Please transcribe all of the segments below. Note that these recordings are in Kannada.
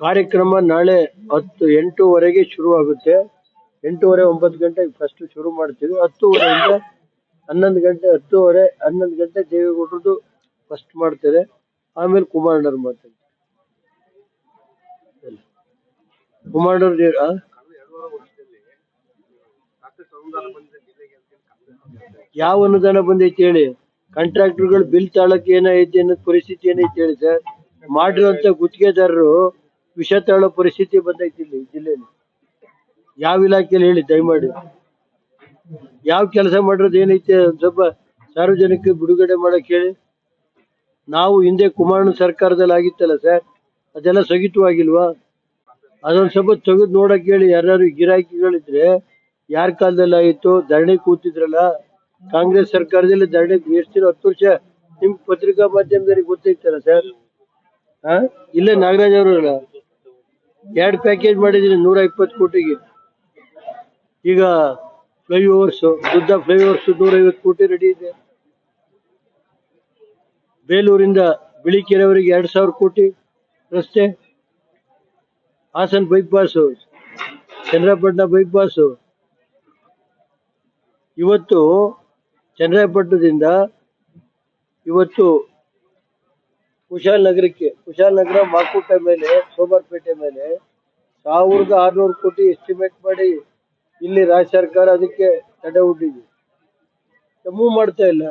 ಕಾರ್ಯಕ್ರಮ ನಾಳೆ ಹತ್ತು, ಎಂಟೂವರೆಗೆ ಶುರು ಆಗುತ್ತೆ ಎಂಟೂವರೆ, ಒಂಬತ್ತು ಗಂಟೆಗೆ ಫಸ್ಟ್ ಶುರು ಮಾಡ್ತೀವಿ. ಹತ್ತುವರೆಯಿಂದ ಹನ್ನೊಂದು ಗಂಟೆ, ಹತ್ತುವರೆ, ಹನ್ನೊಂದು ಗಂಟೆ ದೇವೇಗೌಡರದು ಫಸ್ಟ್ ಮಾಡ್ತಾರೆ. ಆಮೇಲೆ ಕುಮಾರಣ್ಣವ್ರು ಮಾಡ್ತಾರೆ. ಕುಮಾರಣ್ಣವ್ರು ಯಾವ ಅನುದಾನ ಬಂದೈತಿ ಹೇಳಿ? ಕಾಂಟ್ರಾಕ್ಟರ್ಗಳು ಬಿಲ್ ತಾಳಕ್ಕೆ ಏನೈತಿ ಅನ್ನೋದು ಪರಿಸ್ಥಿತಿ ಏನೈತಿ ಹೇಳಿ ಸರ್? ಮಾಡಿರುವಂತ ಗುತ್ತಿಗೆದಾರರು ವಿಷ ತಾಳೋ ಪರಿಸ್ಥಿತಿ ಬಂದೈತಿ ಇಲ್ಲಿ ಜಿಲ್ಲೆಯಲ್ಲಿ. ಯಾವ ಇಲಾಖೆಯಲ್ಲಿ ಹೇಳಿ, ದಯಮಾಡಿ. ಯಾವ ಕೆಲಸ ಮಾಡಿರೋದು ಏನೈತೆ ಸ್ವಲ್ಪ ಸಾರ್ವಜನಿಕ ಬಿಡುಗಡೆ ಮಾಡಕ್ ಹೇಳಿ. ನಾವು ಹಿಂದೆ ಕುಮಾರಣ್ಣ ಸರ್ಕಾರದಲ್ಲಿ ಆಗಿತ್ತಲ್ಲ ಸರ್, ಅದೆಲ್ಲ ಸ್ಥಗಿತವಾಗಿಲ್ವಾ? ಅದೊಂದ್ ಸ್ವಲ್ಪ ತೆಗೆದು ನೋಡಕ್ ಹೇಳಿ ಯಾರು ಗಿರಾಕಿಗಳಿದ್ರೆ ಯಾರ ಕಾಲದಲ್ಲಿ ಆಯಿತು, ಧರಣಿ ಕೂತಿದ್ರಲ್ಲ, ಕಾಂಗ್ರೆಸ್ ಸರ್ಕಾರದಲ್ಲಿ ಧರಣಿ ಎಷ್ಟು ದಿನ ಹತ್ತು ವರ್ಷ ನಿಮ್ ಪತ್ರಿಕಾ ಮಾಧ್ಯಮದಲ್ಲಿ ಗೊತ್ತೈತಲ್ಲ ಸರ್? ಹ ಇಲ್ಲೇ ನಾಗರಾಜ್ ಅವರಲ್ಲ. ಎರಡು ಪ್ಯಾಕೇಜ್ ಮಾಡಿದೀನಿ ನೂರ ಇಪ್ಪತ್ತು ಕೋಟಿಗೆ. ಈಗ ಫ್ಲೈಓವರ್ಸ್ ಫ್ಲೈಓವರ್ಸ್ ನೂರ ಐವತ್ತು ಕೋಟಿ ರೆಡಿ ಇದೆ. ಬೇಲೂರಿಂದ ಬಿಳಿಕೆರೆವರೆಗೆ ಎರಡು ಸಾವಿರ ಕೋಟಿ ರಸ್ತೆ. ಹಾಸನ ಬೈಪಾಸು ಚಂದ್ರಪಟ್ಟಣ ಬೈಪಾಸು ಇವತ್ತು ಚಂದ್ರಪಟ್ಟಣದಿಂದ ಇವತ್ತು ಕುಶಾಲನಗರಕ್ಕೆ, ಕುಶಾಲನಗರ ಮಾಕುಟ್ಟ ಮೇಲೆ ಸೋಮವಾರಪೇಟೆ ಮೇಲೆ ಸಾವಿರದ ಆರ್ನೂರು ಕೋಟಿ ಎಸ್ಟಿಮೇಟ್ ಮಾಡಿ ಇಲ್ಲಿ ರಾಜ್ಯ ಸರ್ಕಾರ ಅದಕ್ಕೆ ತಡೆ ಹುಟ್ಟಿದೆ. ಮೂವ್ ಮಾಡ್ತಾ ಇಲ್ಲ.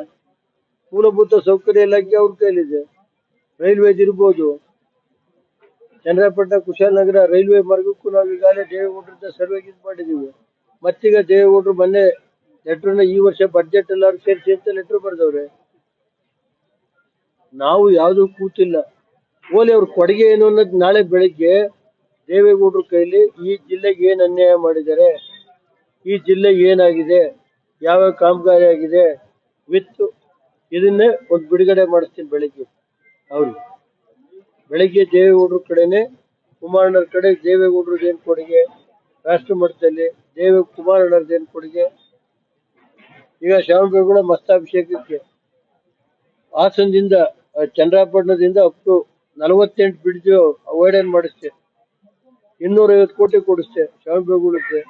ಮೂಲಭೂತ ಸೌಕರ್ಯ ಇಲಾಖೆ ಅವ್ರ ಕೈಲಿದೆ. ರೈಲ್ವೆ ಇರ್ಬೋದು ಚಂದ್ರಪಟ್ಟಣ ಕುಶಾಲನಗರ ರೈಲ್ವೆ ಮಾರ್ಗಕ್ಕೂ ನಾವು ಈಗಾಗಲೇ ದೇವೇಗೌಡರಿಂದ ಸರ್ವೆ ಇದು ಮಾಡಿದೀವಿ ಮತ್ತೀಗ ದೇವೇಗೌಡರು ಮೊನ್ನೆ ಲೆಟ್ರನ್ನ ಈ ವರ್ಷ ಬಜೆಟ್ ಎಲ್ಲರೂ ಸೇರಿಸಿ ಅಂತ ಲೆಟ್ರ್ ಬರ್ದವ್ರೆ. ನಾವು ಯಾವ್ದು ಕೂತಿಲ್ಲ. ಓಲಿ ಅವ್ರ ಕೊಡುಗೆ ಏನು ಅನ್ನೋದು ನಾಳೆ ಬೆಳಿಗ್ಗೆ ದೇವೇಗೌಡರ ಕೈಲಿ ಈ ಜಿಲ್ಲೆಗೆ ಏನ್ ಅನ್ಯಾಯ ಮಾಡಿದ್ದಾರೆ? ಈ ಜಿಲ್ಲೆ ಏನಾಗಿದೆ? ಯಾವ ಕಾಮಗಾರಿ ಆಗಿದೆ? ವಿತ್ ಇದನ್ನೇ ಒಂದು ಬಿಡುಗಡೆ ಮಾಡಿಸ್ತೀನಿ ಬೆಳಿಗ್ಗೆ. ಅವ್ರಿಗೆ ಬೆಳಿಗ್ಗೆ ದೇವೇಗೌಡರ ಕಡೆನೆ ಕುಮಾರಣ್ಣರ ಕಡೆ ದೇವೇಗೌಡರದ್ದು ಏನು ಕೊಡುಗೆ? ರಾಷ್ಟ್ರ ಮಟ್ಟದಲ್ಲಿ ದೇವ ಕುಮಾರಣ್ಣರದ್ದು ಏನು ಕೊಡುಗೆ? ಈಗ ಶ್ರವಣಬೆಳಗೊಳ ಮಸ್ತಾಭಿಷೇಕಕ್ಕೆ ಹಾಸನದಿಂದ ಆ, ಚನ್ನರಾಯಪಟ್ಟಣದಿಂದ ಅಪ್ ಟು ನಲವತ್ತೆಂಟು ಬ್ರಿಡ್ಜ್ ವೈಡನ್ ಮಾಡಿಸ್ತೆ ಇನ್ನೂರೈವತ್ತು ಕೋಟಿ ಕೊಡಿಸ್ತೆ ಶ್ರವಣಬೆಳಗೊಳಕ್ಕೆ